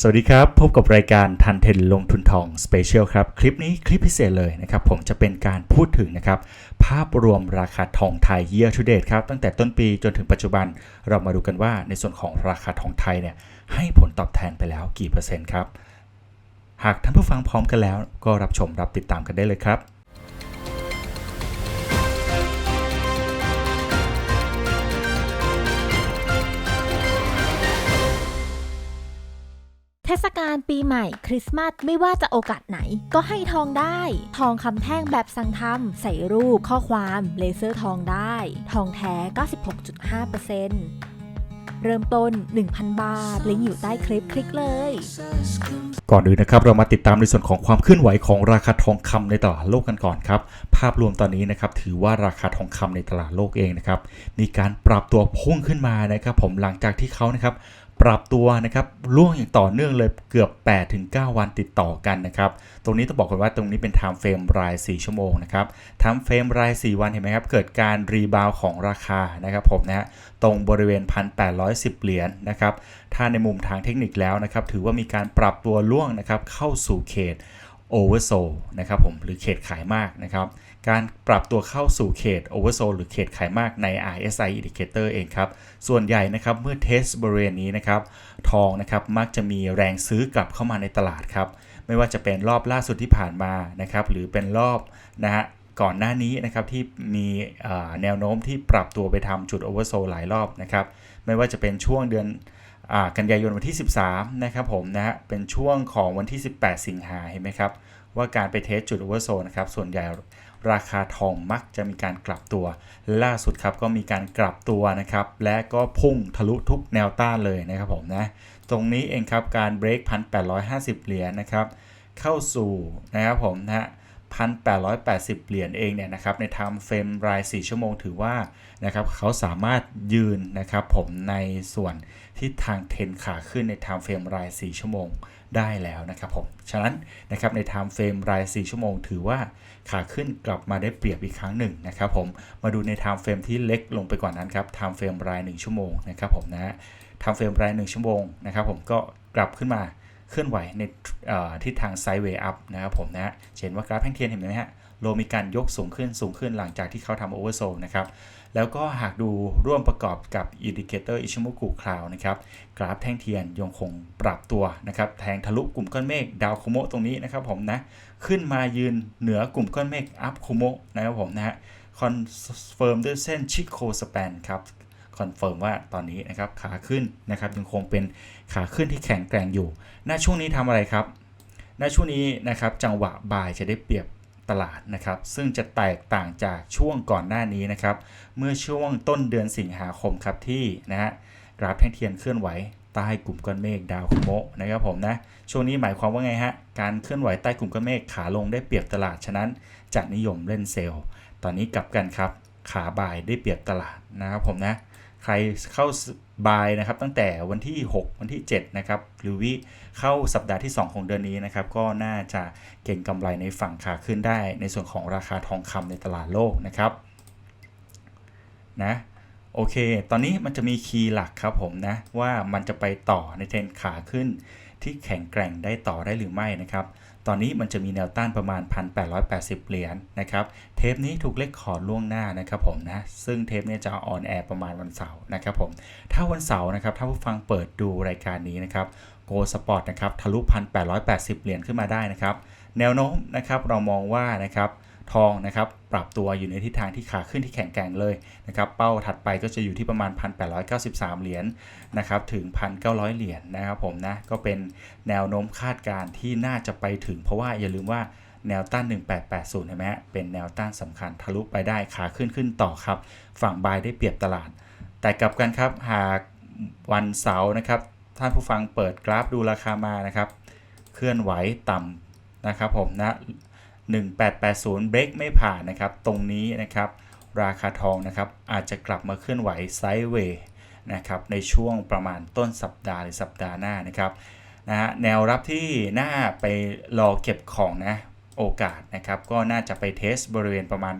สวัสดีครับ พบกับรายการทันเทนลงทุนทองสเปเชียลครับ คลิปนี้คลิปพิเศษเลยนะครับ ผมจะเป็นการพูดถึงนะครับ ภาพรวมราคาทองไทย year to date ครับ ตั้งแต่ต้นปีจนถึงปัจจุบัน เรามาดูกันว่าในส่วนของราคาทองไทยเนี่ยให้ผลตอบแทนไปแล้วกี่เปอร์เซ็นต์ครับ หากท่านผู้ฟังพร้อมกันแล้ว ก็รับชมรับติดตามกันได้เลยครับ เทศกาลปีใหม่คริสต์มาสไม่ว่าจะโอกาสไหน ก็ให้ทองได้ ทองคำแท่งแบบสั่งทำใส่รูปข้อความเลเซอร์ทองได้ ทองแท้ 96.5%เริ่มต้น 1,000 บาท ลิงก์อยู่ใต้คลิปคลิกเลย ก่อนอื่นนะครับ เรามาติดตามในส่วนของความเคลื่อนไหวของราคาทองคำในตลาดโลกกันก่อนครับ ภาพรวมตอนนี้นะครับถือว่าราคาทองคำในตลาดโลกเองนะครับมีการปรับตัวพุ่งขึ้นมานะครับผมหลังจากที่เขานะครับ ปรับตัวนะครับล่วงอย่างต่อเนื่องเลยเกือบ 8-9 วันติดต่อกันนะครับ ตรงนี้ต้องบอกกันว่าตรงนี้เป็น time frame ราย 4 ชั่วโมงนะครับ time frame ราย 4 วันเห็นไหมครับ เกิดการรีบาวของราคานะครับผมนะฮะตรงบริเวณ 1,810 เหรียญนะครับ ถ้าในมุมทางเทคนิคแล้วนะครับ ถือว่ามีการปรับตัวล่วงนะครับเข้าสู่เขต oversold นะครับผมหรือเขตขายมากนะครับ การปรับตัวเข้าสู่เขต oversold หรือเขตขายมากใน RSI indicator เองครับ ส่วนใหญ่นะครับเมื่อเทสบริเวณนี้นะครับ ทองนะครับมักจะมีแรงซื้อกลับเข้ามาในตลาดครับ ไม่ว่าจะเป็นรอบล่าสุดที่ผ่านมานะครับ หรือเป็นรอบนะฮะก่อนหน้านี้นะครับที่มีแนวโน้มที่ปรับตัวไปทำจุด oversold หลายรอบนะครับ ไม่ว่าจะเป็นช่วงเดือนอกันยายนวันที่ 13 นะครับผมนะฮะเป็นช่วงของวันที่ 18 สิงหาเห็นไหมครับ ว่าการไปเทสจุด oversold นะครับ ส่วนใหญ่ ราคาทองมักจะมีการกลับตัว ล่าสุดครับก็มีการกลับตัวนะครับ และก็พุ่งทะลุทุกแนวต้านเลยนะครับผมนะ ตรงนี้เองครับการเบรก1,850 เหรียญนะครับ เข้าสู่นะครับผมนะฮะ1,880 เหรียญเองเนี่ยนะครับใน time frame ราย 4 ชั่วโมงถือว่านะครับเขาสามารถยืนนะครับผมในส่วนที่ทางเทรนขาขึ้นใน time frame ราย 4 ชั่วโมง ได้แล้วนะครับผม ฉะนั้นนะครับใน time frame ราย 4 ชั่วโมง ถือว่าขาขึ้นกลับมาได้เปรียบอีกครั้งหนึ่งนะครับผม มาดูใน time frame ที่เล็กลงไปกว่านั้นครับ time frame ราย 1 ชั่วโมงนะครับผมนะฮะ time frame ราย 1 ชั่วโมงนะครับผมก็กลับขึ้นมาเคลื่อนไหวในทิศทางไซด์เวย์อัพนะครับผมนะฮะเห็นว่ากราฟแท่งเทียนเห็นไหมฮะโลมีการยกสูงขึ้นสูงขึ้นหลังจากที่เขาทำโอเวอร์โซลนะครับ แล้วก็หากดูร่วมประกอบกับอินดิเคเตอร์อิชิมุกุคลาวนะครับกราฟแท่งเทียนยังคงปรับตัวนะครับแทงทะลุกลุ่มก้อนเมฆดาวโคโมะตรงนี้นะครับผมนะขึ้นมายืนเหนือกลุ่มก้อนเมฆอัพโคโมะนะครับผมนะฮะคอนเฟิร์มด้วยเส้นชิโคสแปนครับคอนเฟิร์มว่าตอนนี้นะครับขาขึ้นนะครับยังคงเป็นขาขึ้นที่แข็งแกร่งอยู่ณช่วงนี้ทำอะไรครับณช่วงนี้นะครับจังหวะบ่ายจะได้เปรียบ ตลาดนะครับ ซึ่งจะแตกต่างจากช่วงก่อนหน้านี้นะครับ เมื่อช่วงต้นเดือนสิงหาคมครับที่นะฮะกราฟแท่งเทียนเคลื่อนไหวใต้กลุ่มก้อนเมฆดาวคุโมะนะครับผมนะช่วงนี้หมายความว่าไงฮะการเคลื่อนไหวใต้กลุ่มก้อนเมฆขาลงได้เปรียบตลาดฉะนั้นจะนิยมเล่นเซลล์ ตอนนี้กลับกันครับ ขาบ่ายได้เปรียบตลาดนะครับผมนะ ใครเข้าบายนะครับตั้งแต่วันที่ 6 วันที่7นะครับหรือวิเข้าสัปดาห์ที่ 2 ของเดือนนี้นะครับก็น่าจะเก่งกำไรในฝั่งขาขึ้นได้ ในส่วนของราคาทองคำในตลาดโลกนะครับนะ โอเค ตอนนี้มันจะมีคีย์หลักครับผมนะ ว่ามันจะไปต่อในเทรนขาขึ้น ที่แข็งแกร่งได้ต่อได้หรือไม่นะครับ ตอนนี้มันจะมีแนวต้านประมาณ 1,880 เหรียญนะครับ เทปนี้ถูกเลขขอล่วงหน้านะครับผมนะ ซึ่งเทปนี้จะออนแอร์ประมาณวันเสาร์นะครับผม ถ้าวันเสาร์นะครับ ถ้าผู้ฟังเปิดดูรายการนี้นะครับโกสปอร์ตนะครับทะลุ 1,880 เหรียญขึ้นมาได้นะครับ แนวโน้มนะครับเรามองว่านะครับ ทองนะครับปรับตัวอยู่ในทิศทางที่ขาขึ้นที่แข็งแกร่งเลยนะครับเป้าถัดไปก็จะอยู่ที่ประมาณ 1,893 เหรียญนะครับถึง 1,900 เหรียญนะครับผมนะก็เป็นแนวโน้มคาดการณ์ที่น่าจะไปถึง เพราะว่าอย่าลืมว่าแนวต้าน 1880 เห็นไหมฮะเป็นแนวต้านสำคัญทะลุไปได้ขาขึ้นขึ้นต่อครับ ฝั่งบายได้เปรียบตลาด แต่กลับกันครับหากวันเสาร์นะครับท่านผู้ฟังเปิดกราฟดูราคามานะครับ เคลื่อนไหวต่ำนะครับผมนะ 1880 เบรกไม่ผ่านนะครับ ตรงนี้นะครับ ราคาทองนะครับ อาจจะกลับมาเคลื่อนไหวไซด์เวย์นะครับ ในช่วงประมาณต้นสัปดาห์หรือสัปดาห์หน้านะครับนะฮะแนวรับที่น่าไปรอเก็บของนะโอกาสนะครับก็น่าจะไปเทสบริเวณประมาณ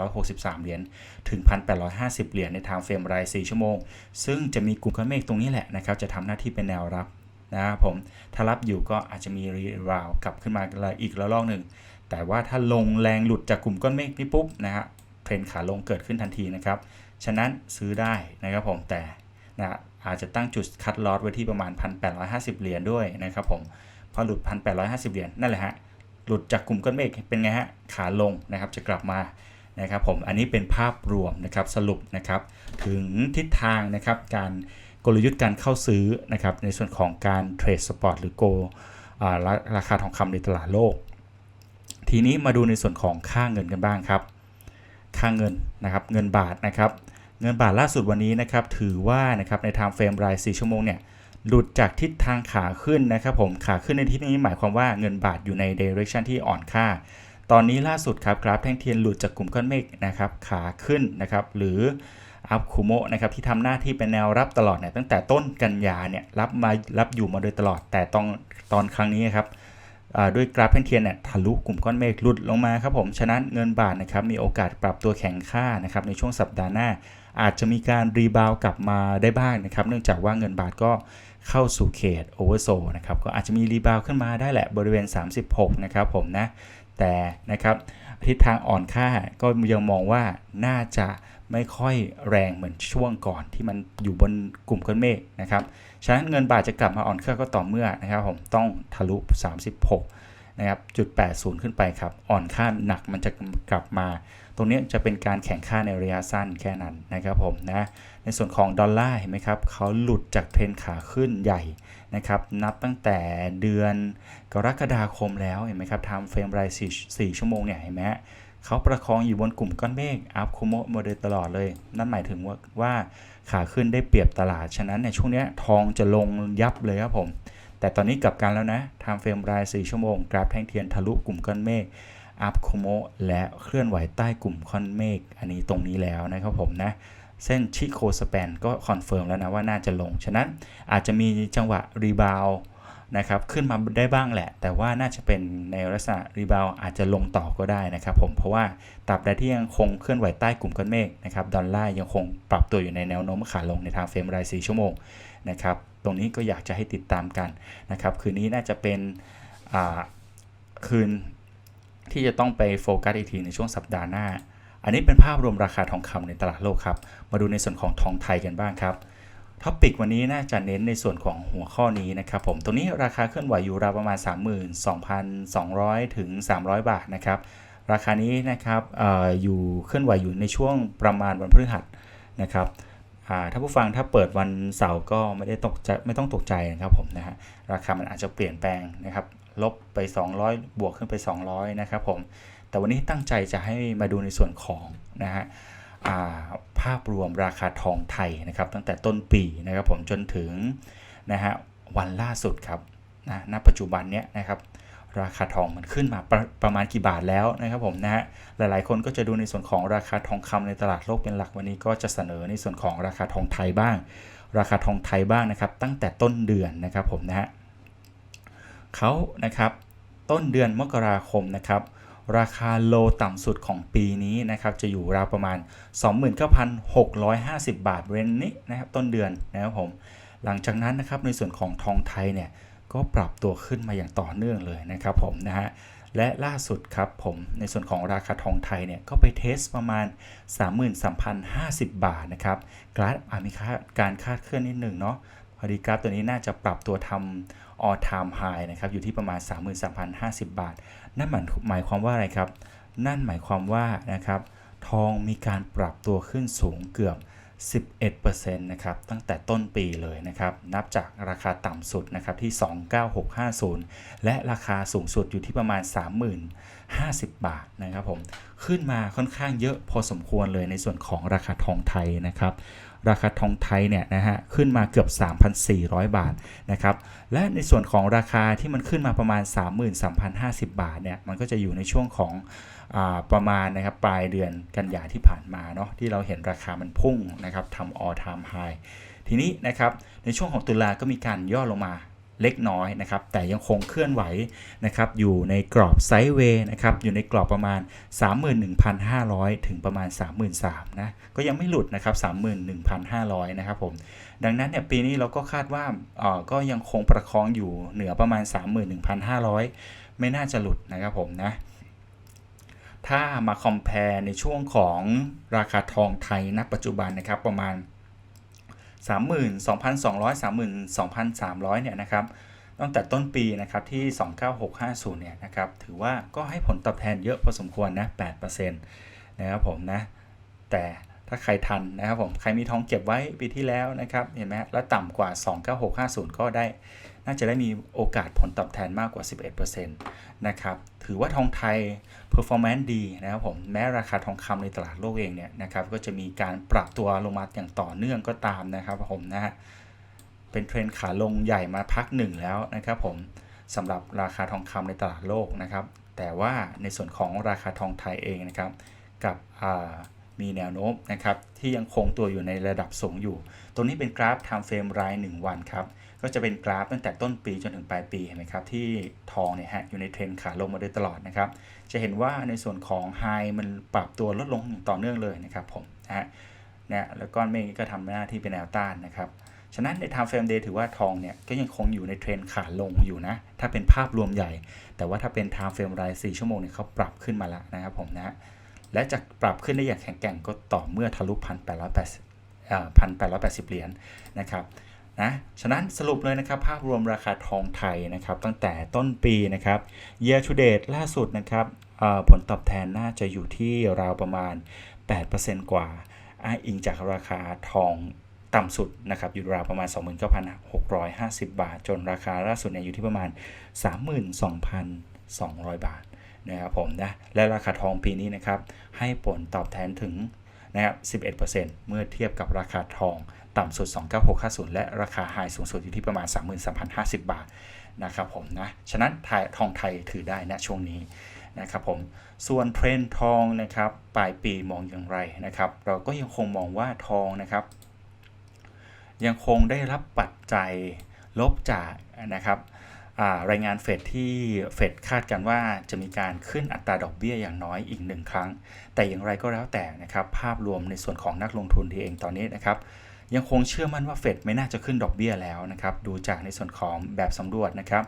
1,863 เหรียญถึง 1,850 เหรียญในทางเฟรมราย 4 ชั่วโมง ซึ่งจะมีกลุ่มก้อนเมฆตรงนี้แหละนะครับ จะทำหน้าที่เป็นแนวรับนะครับผมถ้ารับอยู่ก็อาจจะมีรีราวกลับขึ้นมาอีกระลอกหนึ่ง แต่ว่าถ้าลงแรงหลุดจากกลุ่มก้อนเมฆนี่ปุ๊บนะฮะเทรนขาลงเกิดขึ้นทันทีนะครับ ฉะนั้นซื้อได้นะครับผมแต่นะอาจจะตั้งจุดคัดลอตไว้ที่ประมาณ 1,850 เหรียญด้วยนะครับผมพอหลุด 1,850 เหรียญนั่นแหละฮะหลุดจากกลุ่มก้อนเมฆเป็นไงฮะขาลงนะครับจะกลับมานะครับผมอันนี้เป็นภาพรวมนะครับสรุปนะครับถึงทิศทางนะครับการกลยุทธ์การเข้าซื้อนะครับในส่วนของการเทรดสปอร์ตหรือโกราราคาทองคำในตลาดโลก ทีนี้มาดูในส่วนของค่าเงินกันบ้างครับ ค่าเงินนะครับ เงินบาทนะครับ เงินบาทล่าสุดวันนี้นะครับ ถือว่านะครับใน time frame ราย 4 ชั่วโมงเนี่ย หลุดจากทิศทางขาขึ้นนะครับผม ขาขึ้นในที่นี้หมายความว่าเงินบาทอยู่ใน direction ที่อ่อนค่า ตอนนี้ล่าสุดครับกราฟแท่งเทียนหลุดจากกลุ่มก้อนเมฆนะครับ ขาขึ้นนะครับ หรืออัพคูโมนะครับที่ทำหน้าที่เป็นแนวรับตลอดเนี่ยตั้งแต่ต้นกันยาเนี่ยรับมารับอยู่มาโดยตลอดแต่ตอนตอนครั้งนี้ครับ ด้วยกราฟแท่งเทียนเนี่ยทะลุกลุ่มก้อนเมฆหลุดลงมาครับผมฉะนั้นเงินบาทนะครับมีโอกาสปรับตัวแข็งค่านะครับในช่วงสัปดาห์หน้า อาจจะมีการรีบาวกลับมาได้บ้างนะครับเนื่องจากว่าเงินบาทก็เข้าสู่เขตโอเวอร์โซนะครับก็อาจจะมีรีบาวขึ้นมาได้แหละบริเวณ 36 นะครับผมนะแต่นะครับทิศทางอ่อนค่าก็ยังมองว่าน่าจะ ไม่ค่อยแรงเหมือนช่วงก่อนที่มันอยู่บนกลุ่มก้อนเมฆนะครับ ฉะนั้นเงินบาทจะกลับมาอ่อนค่าก็ต่อเมื่อนะครับผมต้องทะลุ 36นะครับจุด80 ขึ้นไปครับ อ่อนค่าหนักมันจะกลับมา ตรงนี้จะเป็นการแข่งค่าในระยะสั้นแค่นั้นนะครับผมนะ ในส่วนของดอลลาร์เห็นไหมครับเขาหลุดจากเทรนขาขึ้นใหญ่นะครับ นับตั้งแต่เดือนกรกฎาคมแล้วเห็นไหมครับทำเฟรมราย4 4ชั่วโมงเนี่ยเห็นไหมฮะ เขาประคองอยู่บนกลุ่มก้อนเมฆอัพคูโมมาโดยตลอดเลย นั่นหมายถึงว่าว่าขาขึ้นได้เปรียบตลาด ฉะนั้นในช่วงนี้ทองจะลงยับเลยครับผม แต่ตอนนี้กลับกันแล้วนะทำเฟรมราย 4 ชั่วโมง กราฟแท่งเทียนทะลุกลุ่มก้อนเมฆอัพโคโมและเคลื่อนไหวใต้กลุ่มก้อนเมฆอันนี้ตรงนี้แล้วนะครับผมนะเส้นชิโคสแปนก็คอนเฟิร์มแล้วนะว่าน่าจะลง ฉะนั้นอาจจะมีจังหวะรีบาว นะครับขึ้นมาได้บ้างแหละ แต่ว่าน่าจะเป็นในลักษณะรีบาวอาจจะลงต่อก็ได้นะครับผมเพราะว่าตราบใดที่ยังคงเคลื่อนไหวใต้กลุ่มก้อนเมฆนะครับดอลลาร์ยังคงปรับตัวอยู่ในแนวโน้มขาลงในทางเฟรมราย 4 ชั่วโมงนะครับตรงนี้ก็อยากจะให้ติดตามกันนะครับคืนนี้น่าจะเป็นอ่าคืนที่จะต้องไปโฟกัสอีกทีในช่วงสัปดาห์หน้า อันนี้เป็นภาพรวมราคาทองคำในตลาดโลกครับมาดูในส่วนของทองไทยกันบ้างครับ ท็อปิกวันนี้น่าจะเน้นในส่วนของหัวข้อนี้นะครับผม ตรงนี้ราคาเคลื่อนไหวอยู่ราวประมาณ 32,200 ถึง 300 บาทนะครับ ราคานี้นะครับออยู่เคลื่อนไหวอยู่ในช่วงประมาณวันพฤหัสนะครับถ้าผู้ฟังถ้าเปิดวันเสาร์ก็ไม่ได้ตกใจไม่ต้องตกใจนะครับผมนะฮะ ราคามันอาจจะเปลี่ยนแปลงนะครับ ลบไป 200 บวกขึ้นไป 200 นะครับผม แต่วันนี้ตั้งใจจะให้มาดูในส่วนของนะฮะ ภาพรวมราคาทองไทยนะครับตั้งแต่ต้นปีนะครับผมจนถึงนะฮะวันล่าสุดครับนะณปัจจุบันเนี้ยนะครับราคาทองมันขึ้นมาประประมาณกี่บาทแล้วนะครับผมนะฮะหลายๆ คนก็จะดูในส่วนของราคาทองคำในตลาดโลกเป็นหลักวันนี้ก็จะเสนอในส่วนของราคาทองไทยบ้าง ราคาทองไทยบ้างนะครับ ตั้งแต่ต้นเดือนนะครับผมนะฮะเขานะครับต้นเดือนมกราคมนะครับ ราคาโลต่ำสุดของปีนี้นะครับจะอยู่ราวประมาณ 29,650 บาทเรนนี้นะครับต้นเดือนนะครับผมหลังจากนั้นนะครับในส่วนของทองไทยเนี่ยก็ปรับตัวขึ้นมาอย่างต่อเนื่องเลยนะครับผมนะฮะและล่าสุดครับผมในส่วนของราคาทองไทยเนี่ยก็ไปเทสประมาณ 33,050 บาทนะครับกราฟอามีาการคาดเคลื่อนนิดหนึ่งเนาะพอดีกราฟตัวนี้น่าจะปรับตัวทำ all time high นะครับอยู่ที่ประมาณ 33,050 บาท นั่นหมายหมายความว่าอะไรครับ นั่นหมายความว่านะครับทองมีการปรับตัวขึ้นสูงเกือบ 11%นะครับตั้งแต่ต้นปีเลยนะครับ นับจากราคาต่ำสุดนะครับที่ 29650 และราคาสูงสุดอยู่ที่ประมาณ 30,050 บาทนะครับผม ขึ้นมาค่อนข้างเยอะพอสมควรเลยในส่วนของราคาทองไทยนะครับ ราคาทองไทยเนี่ยนะฮะขึ้นมาเกือบ 3,400 บาทนะครับ และในส่วนของราคาที่มันขึ้นมาประมาณ 33,050 บาทเนี่ยมันก็จะอยู่ในช่วงของอประมาณนะครับปลายเดือนกันยาที่ผ่านมาเนาะที่เราเห็นราคามันพุ่งนะครับทำ all time high ทีนี้นะครับในช่วงของตุลาก็มีการย่อลงมา เล็กน้อยนะครับ แต่ยังคงเคลื่อนไหวนะครับ อยู่ในกรอบไซด์เวย์นะครับ อยู่ในกรอบประมาณ 31,500 ถึงประมาณ 33,000นะ ก็ยังไม่หลุดนะครับ 31,500 นะครับผม ดังนั้นเนี่ยปีนี้เราก็คาดว่าเอ่อก็ยังคงประคองอยู่เหนือประมาณ 31,500 ไม่น่าจะหลุดนะครับผมนะ ถ้ามาคอม p พ r e ในช่วงของราคาทองไทยณปัจจุบันนะครับประมาณ 32,200 32,300 เนี่ยนะครับตั้งแต่ต้นปีนะครับที่ 29650 เนี่ยนะครับถือว่าก็ให้ผลตอบแทนเยอะพอสมควรนะ8%นะครับผมนะแต่ ถ้าใครทันนะครับผมใครมีทองเก็บไว้ปีที่แล้วนะครับเห็นไหมแล้วต่ำกว่า 29650 ก็ได้ น่าจะได้มีโอกาสผลตอบแทนมากกว่า 11%นะครับถือว่าทองไทย performance ดีนะครับผมแม้ราคาทองคำในตลาดโลกเองเนี่ยนะครับก็จะมีการปรับตัวลงมาอย่างต่อเนื่องก็ตามนะครับผมนะฮะเป็นเทรนขาลงใหญ่มาพักหนึ่งแล้วนะครับผมสำหรับราคาทองคำในตลาดโลกนะครับแต่ว่าในส่วนของราคาทองไทยเองนะครับกับอ่า มีแนวโน้มนะครับที่ยังคงตัวอยู่ในระดับสูงอยู่ ตรงนี้เป็นกราฟ time frame ราย 1 วันครับ ก็จะเป็นกราฟตั้งแต่ต้นปีจนถึงปลายปีเห็นไหมครับที่ทองเนี่ยฮะอยู่ในเทรนขาลงมาโดยตลอดนะครับ จะเห็นว่าในส่วนของไฮมันปรับตัวลดลงอย่างต่อเนื่องเลยนะครับผมนะฮะเนี่ยแล้วก้อนเมฆนี้ก็ทำหน้าที่เป็นแนวต้านนะครับฉะนั้นใน time frame day ถือว่าทองเนี่ยก็ยังคงอยู่ในเทรนขาลงอยู่นะ ถ้าเป็นภาพรวมใหญ่ แต่ว่าถ้าเป็น time frame ราย 4 ชั่วโมงเนี่ยเขาปรับขึ้นมาแล้วนะครับผมนะ และจะปรับขึ้นได้อย่างแข็งแกร่งก็ต่อเมื่อทะลุพันแปดร้อยแปดสิบพันแปดร้อยแปดสิบเหรียญนะครับนะฉะนั้นสรุปเลยนะครับ ภาพรวมราคาทองไทยนะครับ ตั้งแต่ต้นปีนะครับ year to date ล่าสุดนะครับผลตอบแทนน่าจะอยู่ที่ราวประมาณ 8%กว่าอ้างอิงจากราคาทองต่ำสุดนะครับ อยู่ราวประมาณ 29,650 บาท จนราคาล่าสุดเนี่ยอยู่ที่ประมาณ 32,200 บาท นะครับผมนะและราคาทองปีนี้นะครับให้ผลตอบแทนถึงนะครับ 11%เมื่อเทียบกับราคาทองต่ำสุด 29650 และราคาไฮสูงสุดอยู่ที่ประมาณ 33,050 บาทนะครับผมนะ ฉะนั้นททองไทยถือได้ณช่วงนี้นะครับผม ส่วนเทรนทองนะครับปลายปีมองอย่างไรนะครับ เราก็ยังคงมองว่าทองนะครับ ยังคงได้รับปัจจัยลบจากนะครับ รายงานเฟดที่เฟดคาดกันว่าจะมีการขึ้นอัตราดอกเบี้ยอย่างน้อยอีกหนึ่งครั้ง แต่อย่างไรก็แล้วแต่นะครับภาพรวมในส่วนของนักลงทุนที่เองตอนนี้นะครับยังคงเชื่อมั่นว่าเฟดไม่น่าจะขึ้นดอกเบี้ยแล้วนะครับดูจากในส่วนของแบบสำรวจนะครับ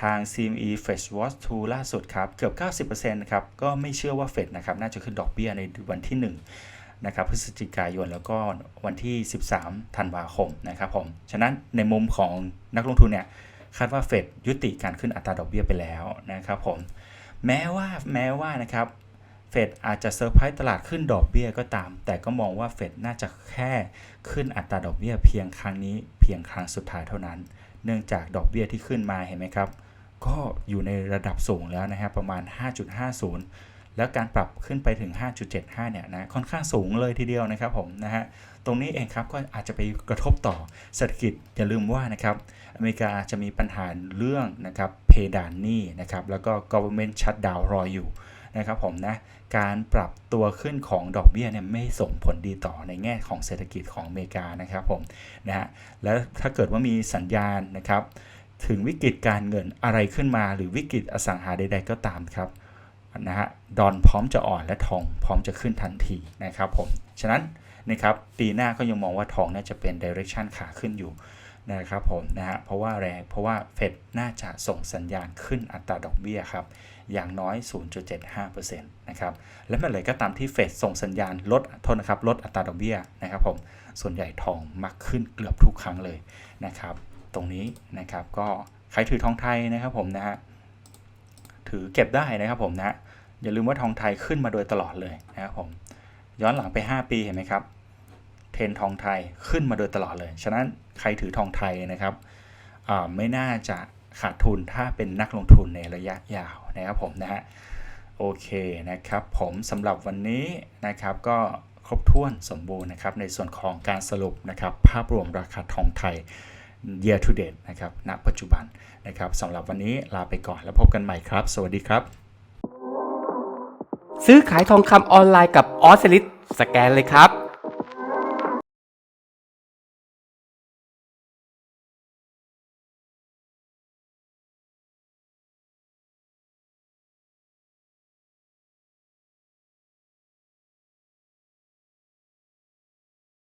ทาง CME Fed Watch 2ล่าสุดครับเกือบ 90%นะครับก็ไม่เชื่อว่าเฟดนะครับน่าจะขึ้นดอกเบี้ยในวันที่ 1 นะครับพฤศจิกายนแล้วก็วันที่ 13 ธันวาคมนะครับผมฉะนั้นในมุมของนักลงทุนเนี่ย คาดว่าเฟดยุติการขึ้นอัตราดอกเบี้ยไปแล้วนะครับผมแม้ว่าแม้ว่านะครับเฟดอาจจะเซอร์ไพรส์ตลาดขึ้นดอกเบี้ยก็ตาม แต่ก็มองว่าเฟดน่าจะแค่ขึ้นอัตราดอกเบี้ยเพียงครั้งนี้เพียงครั้งสุดท้ายเท่านั้น เนื่องจากดอกเบี้ยที่ขึ้นมาเห็นไหมครับ ก็อยู่ในระดับสูงแล้วนะครับประมาณ 5.50 แล้วการปรับขึ้นไปถึง 5.75 เนี่ยนะค่อนข้างสูงเลยทีเดียวนะครับผมนะฮะตรงนี้เองครับก็อาจจะไปกระทบต่อเศรษฐกิจอย่าลืมว่านะครับอเมริกาจะมีปัญหาเรื่องนะครับเพดานหนี้นะครับแล้วก็ government shutdown รออยู่นะครับผมนะการปรับตัวขึ้นของดอกเบี้ยเนี่ยไม่ส่งผลดีต่อในแง่ของเศรษฐกิจของอเมริกานะครับผมนะฮะแล้วถ้าเกิดว่ามีสัญญาณนะครับถึงวิกฤตการเงินอะไรขึ้นมา หรือวิกฤตอสังหาใด ๆ ก็ตามครับ นะฮะดอนพร้อมจะอ่อนและทองพร้อมจะขึ้นทันทีนะครับผม ฉะนั้นนะครับปีหน้าก็ยังมองว่าทองน่าจะเป็นดิเรกชันขาขึ้นอยู่นะครับผมนะฮะเพราะว่าแรงเพราะว่าเฟดน่าจะส่งสัญญาณขึ้นอัตราดอกเบี้ยครับอย่างน้อย 0.75%นะครับและเมื่อไหร่ก็ตามที่เฟดส่งสัญญาณลดโทษนะครับลดอัตราดอกเบี้ยนะครับผมส่วนใหญ่ทองมักขึ้นเกือบทุกครั้งเลยนะครับ ตรงนี้นะครับก็ใครถือทองไทยนะครับผมนะฮะถือเก็บได้นะครับผมนะ อย่าลืมว่าทองไทยขึ้นมาโดยตลอดเลยนะครับผมย้อนหลังไป 5 ปีเห็นไหมครับเทรนทองไทยขึ้นมาโดยตลอดเลย ฉะนั้นใครถือทองไทยนะครับไม่น่าจะขาดทุนถ้าเป็นนักลงทุนในระยะยาวนะครับผมนะฮะโอเคนะครับผมสำหรับวันนี้นะครับก็ครบถ้วนสมบูรณ์นะครับในส่วนของการสรุปนะครับภาพรวมราคาทองไทย year to date นะครับณปัจจุบันนะครับสำหรับวันนี้ลาไปก่อนแล้วพบกันใหม่ครับ สวัสดีครับ ซื้อขายทองคำออนไลน์กับออสลิสสแกนเลยครับ